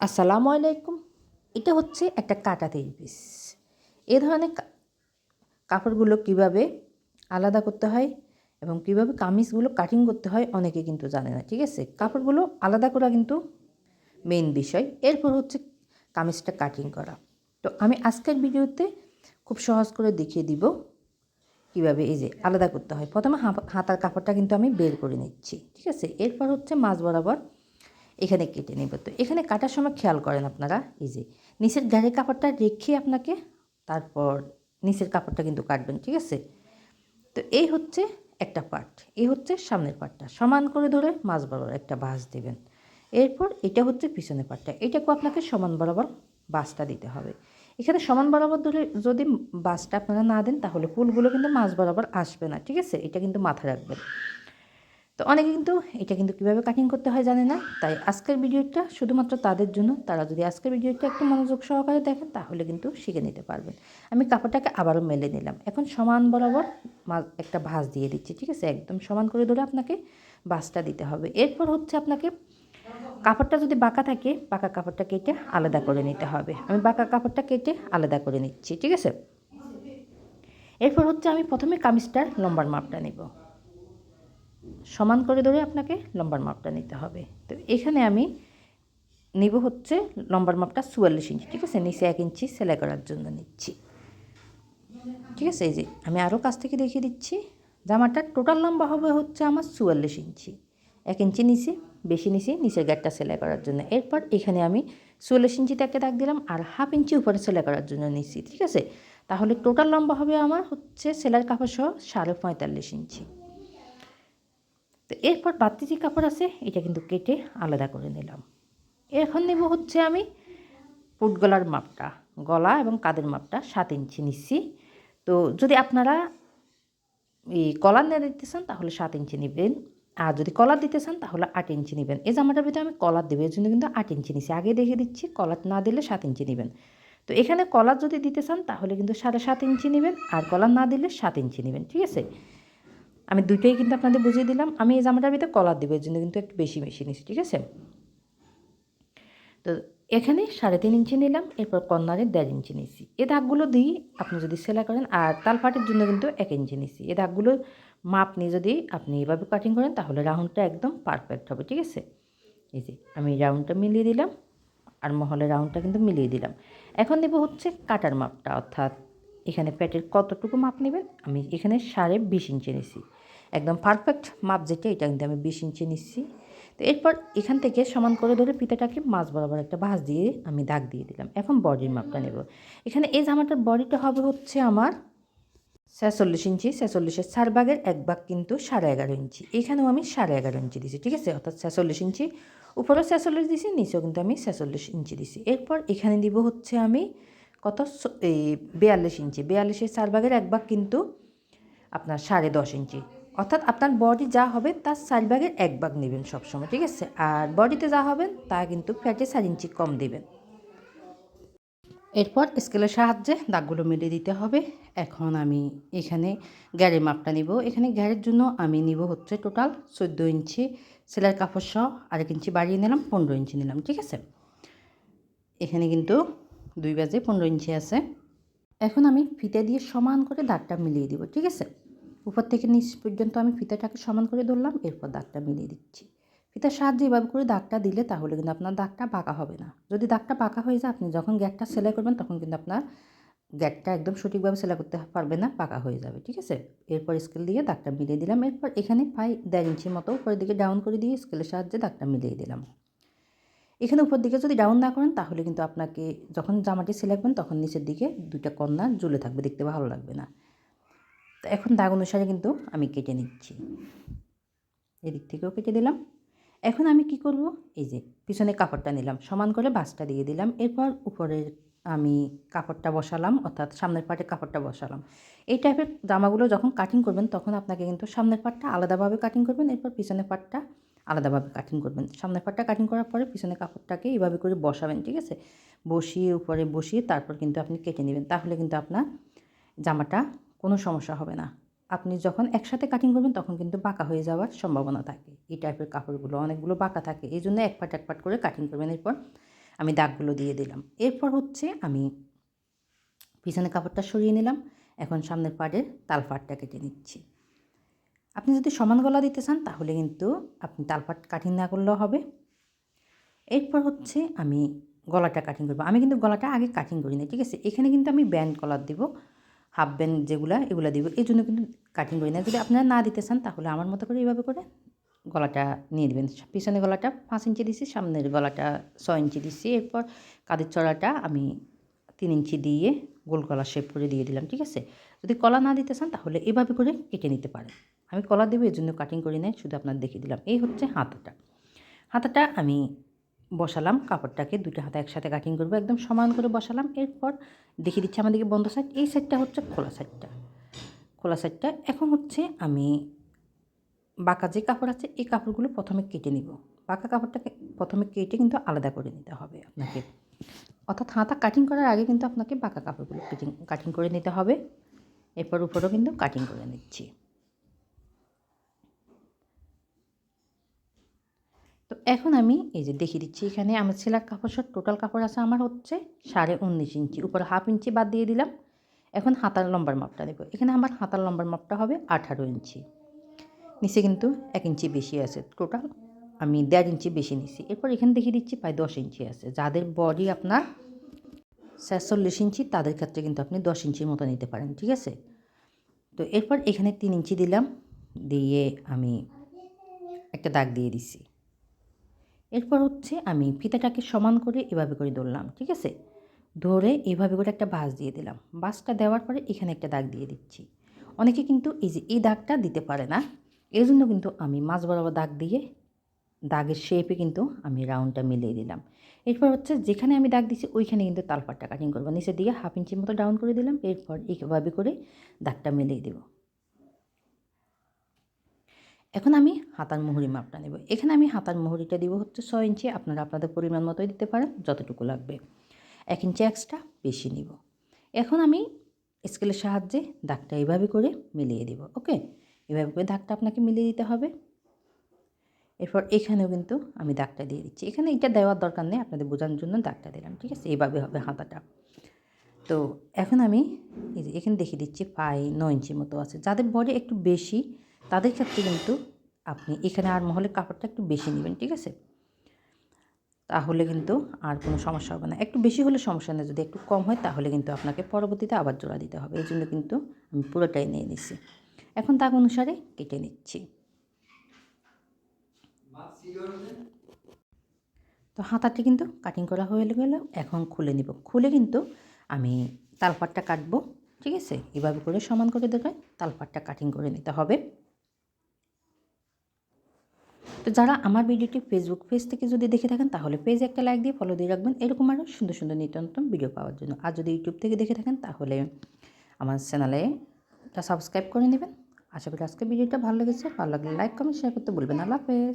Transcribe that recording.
আসসালামু আলাইকুম। এটা হচ্ছে একটা কাটা তেল পিস এ ধরনের কাপড়গুলো কীভাবে আলাদা করতে হয় এবং কীভাবে কামিজগুলো কাটিং করতে হয় অনেকে কিন্তু জানে না, ঠিক আছে? কাপড়গুলো আলাদা করা কিন্তু মেন বিষয়। এরপর হচ্ছে কামিজটা কাটিং করা। তো আমি আজকের ভিডিওতে খুব সহজ করে দেখিয়ে দিব কীভাবে এই যে আলাদা করতে হয়। প্রথমে হাতার কাপড়টা কিন্তু আমি বের করে নিচ্ছি, ঠিক আছে? এরপর হচ্ছে মাছ বরাবর এখানে কেটে নেব। তো এখানে কাটার সময় খেয়াল করেন আপনারা, এই যে নিচের গাড়ির কাপড়টা রেখে আপনাকে তারপর নিচের কাপড়টা কিন্তু কাটবেন, ঠিক আছে? তো এই হচ্ছে একটা পার্ট এই হচ্ছে সামনের পার্টটা সমান করে ধরে মাছ বরাবর একটা বাঁশ দেবেন। এরপর এটা হচ্ছে পিছনের পার্টটা এটাকেও আপনাকে সমান বরাবর বাঁশটা দিতে হবে। এখানে সমান বরাবর ধরে যদি বাঁশটা আপনারা না দেন, তাহলে ফুলগুলো কিন্তু মাছ বরাবর আসবে না, ঠিক আছে? এটা কিন্তু মাথায় রাখবেন। তো অনেকে কিন্তু এটা কিন্তু কীভাবে কাটিং করতে হয় জানে না। তাই আজকের ভিডিওটা শুধুমাত্র তাদের জন্য। তারা যদি আজকের ভিডিওটা একটু মনোযোগ সহকারে দেখেন, তাহলে কিন্তু শিখে নিতে পারবেন। আমি কাপড়টাকে আবারও মেলে নিলাম। এখন সমান বরাবর একটা ভাঁজ দিয়ে দিচ্ছি, ঠিক আছে? একদম সমান করে ধরে আপনাকে ভাঁজটা দিতে হবে। এরপর হচ্ছে আপনাকে কাপড়টা যদি বাঁকা থাকে, বাঁকা কাপড়টা কেটে আলাদা করে নিতে হবে। আমি বাঁকা কাপড়টা কেটে আলাদা করে নিচ্ছি, ঠিক আছে? এরপর হচ্ছে আমি প্রথমে কামিজটার লম্বার মাপটা নেব। সমান করে ধরে আপনাকে লম্বার মাপটা নিতে হবে। তো এখানে আমি নিব হচ্ছে লম্বার মাপটা চুয়াল্লিশ ইঞ্চি ঠিক আছে? নিচে এক ইঞ্চি সেলাই করার জন্য নিচ্ছি। ঠিক আছে? এই যে আমি আরও কাছ থেকে দেখিয়ে দিচ্ছি। জামাটার টোটাল লম্বা হবে হচ্ছে আমার চুয়াল্লিশ ইঞ্চি এক ইঞ্চি নিচে, বেশি নিচে, নিচের গ্যাটটা সেলাই করার জন্য। এরপর এখানে আমি চুয়াল্লিশ ইঞ্চিতে একটা দাগ দিলাম আর হাফ ইঞ্চি উপরে সেলাই করার জন্য নিচ্ছি, ঠিক আছে? তাহলে টোটাল লম্বা হবে আমার হচ্ছে সেলাইয়ের কাপড় সহ সাড়ে পঁয়তাল্লিশ ইঞ্চি তো এরপর বাড়তি যে কাপড় আছে, এটা কিন্তু কেটে আলাদা করে নিলাম। এখন নেব হচ্ছে আমি পুট গলার মাপটা, গলা এবং কাদের মাপটা সাত ইঞ্চি নিচ্ছি। তো যদি আপনারা এই কলার না দিতে চান, তাহলে সাত ইঞ্চি নেবেন। আর যদি কলার দিতে চান, তাহলে আট ইঞ্চি নেবেন। এই জামাটার ভিতরে আমি কলার দেবো, এর জন্য কিন্তু আট ইঞ্চি নিচ্ছি। আগে দেখে দিচ্ছি, কলার না দিলে সাত ইঞ্চি নেবেন। তো এখানে কলার যদি দিতে চান, তাহলে কিন্তু সাড়ে সাত ইঞ্চি নেবেন আর কলার না দিলে সাত ইঞ্চি নেবেন, ঠিক আছে? আমি দুটোই কিন্তু আপনাদের বুঝিয়ে দিলাম। আমি এই জামাটার ভিতরে কলার দেবো এর জন্য কিন্তু একটু বেশি বেশি নিচ্ছি, ঠিক আছে? তো এখানে সাড়ে তিন ইঞ্চি নিলাম, এরপর কর্নারে দেড় ইঞ্চি নিচ্ছি। এ দাগগুলো দিই আপনি যদি সেলাই করেন, আর তালপাটের জন্য কিন্তু এক ইঞ্চি নিচ্ছি। এ দাগগুলো মাপ নিয়ে যদি আপনি এভাবে কাটিং করেন, তাহলে রাউন্ডটা একদম পারফেক্ট হবে, ঠিক আছে? এই যে, আমি রাউন্ডটা মিলিয়ে দিলাম, আর মহলের রাউন্ডটা কিন্তু মিলিয়ে দিলাম। এখন দেবো হচ্ছে কাটার মাপটা, অর্থাৎ এখানে প্যাটের কতটুকু মাপ নেবেন? আমি এখানে সাড়ে বিশ ইঞ্চি নিচ্ছি একদম পারফেক্ট মাপ যেটা, এটা কিন্তু আমি বিশ ইঞ্চি নিচ্ছি তো এরপর এখান থেকে সমান করে ধরে পিতাটাকে মাছ বরাবর একটা ভাঁজ দিয়ে আমি দাগ দিয়ে দিলাম। এখন বডির মাপটা নেব। এখানে এই জামাটার বডিটা হবে হচ্ছে আমার ছেচল্লিশ ইঞ্চি। ছেচল্লিশের চার ভাগের এক ভাগ কিন্তু সাড়ে এগারো ইঞ্চি। এখানেও আমি সাড়ে এগারো ইঞ্চি দিছি, ঠিক আছে? অর্থাৎ ছেচল্লিশ ইঞ্চি। উপরেও ছেচল্লিশ দিছি, নিচেও কিন্তু আমি ছেচল্লিশ ইঞ্চি দিছি। এরপর এখানে দিব হচ্ছে আমি কত এই বিয়াল্লিশ ইঞ্চি। বিয়াল্লিশের চার ভাগের এক ভাগ কিন্তু আপনার সাড়ে দশ ইঞ্চি। অর্থাৎ আপনার বডি যা হবে তার চার ভাগের এক ভাগ নেবেন সবসময়, ঠিক আছে? আর বডিতে যা হবেন তা কিন্তু ফ্যাটে চার ইঞ্চি কম দেবেন। এরপর স্কেলের সাহায্যে দাগগুলো মিলিয়ে দিতে হবে। এখন আমি এখানে গ্যারের মাপটা নিব। এখানে গ্যারের জন্য আমি নিব হচ্ছে টোটাল চোদ্দ ইঞ্চি সেলাই কাপড় সহ আরেক ইঞ্চি বাড়িয়ে নিলাম, পনেরো ইঞ্চি নিলাম, ঠিক আছে? এখানে কিন্তু দুই বাজে পনেরো ইঞ্চি আছে। এখন আমি ফিতে দিয়ে সমান করে দাগটা মিলিয়ে দিব, ঠিক আছে? উপর থেকে নিচ পর্যন্ত আমি ফিতাটাকে সমান করে ধরলাম, এরপর দাগটা মিলিয়ে দিচ্ছি। ফিতার সাহায্যে এভাবে করে দাগটা দিলে তাহলে কিন্তু আপনার দাগটা বাঁকা হবে না। যদি দাগটা বাঁকা হয়ে যায়, আপনি যখন গ্যাটটা সেলাই করবেন, তখন কিন্তু আপনার গ্যাটটা একদম সঠিকভাবে সেলাই করতে পারবে না পাকা হয়ে যাবে, ঠিক আছে? এরপর স্কেল দিয়ে দাগটা মিলিয়ে দিলাম। এরপর এখানে প্রায় দেড় ইঞ্চির মতো উপরের দিকে ডাউন করে দিয়ে স্কেলের সাহায্যে দাগটা মিলিয়ে দিলাম। এখানে উপর দিকে যদি ডাউন না করেন, তাহলে কিন্তু আপনাকে যখন জামাটি সেলাই করবেন তখন নিচের দিকে দুইটা কন্যা ঝুলে থাকবে, দেখতে ভালো লাগবে না। তো এখন দাগ অনুসারে কিন্তু আমি কেটে নিচ্ছি। এদিক থেকেও কেটে দিলাম। এখন আমি কি করব? এই যে পিছনে কাপড়টা নিলাম, সমান করে বাসটা দিয়ে দিলাম। এরপর উপরের আমি কাপড়টা বসালাম, অর্থাৎ সামনের পাটে কাপড়টা বসালাম। এই টাইপের জামাগুলো যখন কাটিং করবেন, তখন আপনাকে কিন্তু সামনের পাটটা আলাদাভাবে কাটিং করবেন। এরপর পিছনের পাটটা আলাদাভাবে কাটিং করবেন। সামনের পাটটা কাটিং করার পরে পিছনের কাপড়টাকে এইভাবে করে বসাবেন, ঠিক আছে? বসিয়ে উপরে বসিয়ে তারপর কিন্তু আপনি কেটে নেবেন। তাহলে কিন্তু আপনার জামাটা কোনো সমস্যা হবে না। আপনি যখন একসাথে কাটিং করবেন তখন কিন্তু বাঁকা হয়ে যাওয়ার সম্ভাবনা থাকে। এই টাইপের কাপড়গুলো, অনেকগুলো বাঁকা থাকে। এই জন্য এক পাট এক পাট করে কাটিং করবেন। এরপর আমি দাগগুলো দিয়ে দিলাম। এরপর হচ্ছে আমি পিছনে কাপড়টা সরিয়ে নিলাম। এখন সামনের পাড়ের তালপাটটা কেটে নিচ্ছি। আপনি যদি সমান গলা দিতে চান, তাহলে কিন্তু আপনি তালপাট কাটিং না করলেও হবে। এরপর হচ্ছে আমি গলাটা কাটিং করব। আমি কিন্তু গলাটা আগে কাটিং করি না ঠিক আছে? এখানে কিন্তু আমি ব্যান্ড কলার দিব হাফ ব্যান্ড যেগুলো, এগুলো দিব। এই জন্য কিন্তু কাটিং করি না যদি আপনারা না দিতে চান, তাহলে আমার মতো করে এইভাবে করে গলাটা নিয়ে দেবেন পিছনে গলাটা পাঁচ ইঞ্চি দিছি, সামনের গলাটা ছয় ইঞ্চি দিচ্ছি এরপর কাদের চড়াটা আমি তিন ইঞ্চি দিয়ে গোল কলা শেপ করে দিয়ে দিলাম, ঠিক আছে? যদি কলা না দিতে চান, তাহলে এভাবে করে কেটে নিতে পারেন। আমি কলা দেবো এর জন্য কাটিং করি নাই শুধু আপনার দেখিয়ে দিলাম। এই হচ্ছে হাতাটা। হাতাটা আমি বসালাম, কাপড়টাকে দুটো হাতা একসাথে কাটিং করব, একদম সমান করে বসালাম। এরপর দেখিয়ে দিচ্ছি আমাদেরকে বন্ধ সাইড এই সাইডটা হচ্ছে খোলা সাইডটা খোলা সাইডটা এখন হচ্ছে আমি বাঁকা যে কাপড় আছে, এই কাপড়গুলো প্রথমে কেটে নিব। বাঁকা কাপড়টাকে প্রথমে কেটে কিন্তু আলাদা করে নিতে হবে আপনাকে। অর্থাৎ হাতা কাটিং করার আগে কিন্তু আপনাকে বাঁকা কাপড়গুলো কাটিং কাটিং করে নিতে হবে। এরপর উপরেও কিন্তু কাটিং করে নিচ্ছি। তো এখন আমি এই যে দেখিয়ে দিচ্ছি এখানে আমার ছেলার কাপড় সব টোটাল কাপড় আছে আমার হচ্ছে সাড়ে উনিশ ইঞ্চি। উপরে হাফ ইঞ্চি বাদ দিয়ে দিলাম। এখন হাতার লম্বার মাপটা দেবো এখানে আমার হাতার লম্বার মাপটা হবে আঠারো ইঞ্চি। নিচে কিন্তু এক ইঞ্চি বেশি আছে টোটাল আমি দেড় ইঞ্চি বেশি নিছি। এরপর এখানে দেখিয়ে দিচ্ছি প্রায় দশ ইঞ্চি আছে। যাদের বডি আপনার ছেচল্লিশ ইঞ্চি, তাদের ক্ষেত্রে কিন্তু আপনি দশ ইঞ্চির মতো নিতে পারেন, ঠিক আছে? তো এরপর এখানে তিন ইঞ্চি দিলাম, দিয়ে আমি একটা দাগ দিয়ে দিছি। এরপর হচ্ছে আমি ফিতাটাকে সমান করে এভাবে করে ধরলাম ঠিক আছে? ধরে এভাবে করে একটা বাস দিয়ে দিলাম। বাসটা দেওয়ার পরে এখানে একটা দাগ দিয়ে দিচ্ছি। অনেকে কিন্তু এই যে এই দাগটা দিতে পারে না এই জন্য কিন্তু আমি মাছ বরাবর দাগ দিয়ে দাগের শেপে কিন্তু আমি রাউন্ডটা মিলিয়ে দিলাম। এরপর হচ্ছে যেখানে আমি দাগ দিচ্ছি ওইখানে কিন্তু তালপাটটা কাটিং করব। নিচের দিকে হাফ ইঞ্চির মতো ডাউন করে দিলাম, এরপর এইভাবে করে দাগটা মিলিয়ে দেবো। এখন আমি হাতার মুহুরি মাপটা নেব। এখানে আমি হাতার মুহুরিটা দিব হচ্ছে ছয় ইঞ্চি আপনারা আপনাদের পরিমাণ মতোই দিতে পারেন, যতটুকু লাগবে। এক ইঞ্চি এক্সট্রা বেশি নিব। এখন আমি স্কেলের সাহায্যে দাগটা এইভাবে করে মিলিয়ে দিব ওকে এভাবে করে দাগটা আপনাকে মিলিয়ে দিতে হবে। এরপর এখানেও কিন্তু আমি দাগটা দিয়ে দিচ্ছি। এখানে এটা দেওয়ার দরকার নেই, আপনাদের বোঝানোর জন্য দাগটা দিলাম, ঠিক আছে? এইভাবে হবে হাতাটা। তো এখন আমি এই যে এখানে দেখিয়ে দিচ্ছি পায়ে নয় ইঞ্চি মতো আছে। যাদের বডি একটু বেশি, তাদের ক্ষেত্রে কিন্তু আপনি এখানে আর মহলে কাপড়টা একটু বেশি নেবেন, ঠিক আছে? তাহলে কিন্তু আর কোনো সমস্যা হবে না। একটু বেশি হলে সমস্যা নেই, যদি একটু কম হয় তাহলে কিন্তু আপনাকে পরবর্তীতে আবার জোড়া দিতে হবে। এই জন্য কিন্তু আমি পুরোটাই নিয়ে নিচ্ছি এখন তাক অনুসারে কেটে নিচ্ছি। তো হাতাটি কিন্তু কাটিং করা হয়ে গেল, এখন খুলে নিব। খুলে কিন্তু আমি তালপাটটা কাটবো, ঠিক আছে? এভাবে করে সমান করে দেবে তালপাটটা কাটিং করে নিতে হবে। তো যারা আমার ভিডিওটি ফেসবুক পেজ থেকে যদি দেখে থাকেন, তাহলে পেজে একটা লাইক দিয়ে ফলো দিয়ে রাখবেন। এরকম আরও সুন্দর সুন্দর নিত্য ভিডিও পাওয়ার জন্য। আর যদি ইউটিউব থেকে দেখে থাকেন, তাহলে আমার চ্যানেলে সাবস্ক্রাইব করে নেবেন। আশা করি আজকে ভিডিওটা ভালো লেগেছে। ভালো লাগলে লাইক কমেন্ট শেয়ার করতে বলবেন আল্লাহ হাফেজ।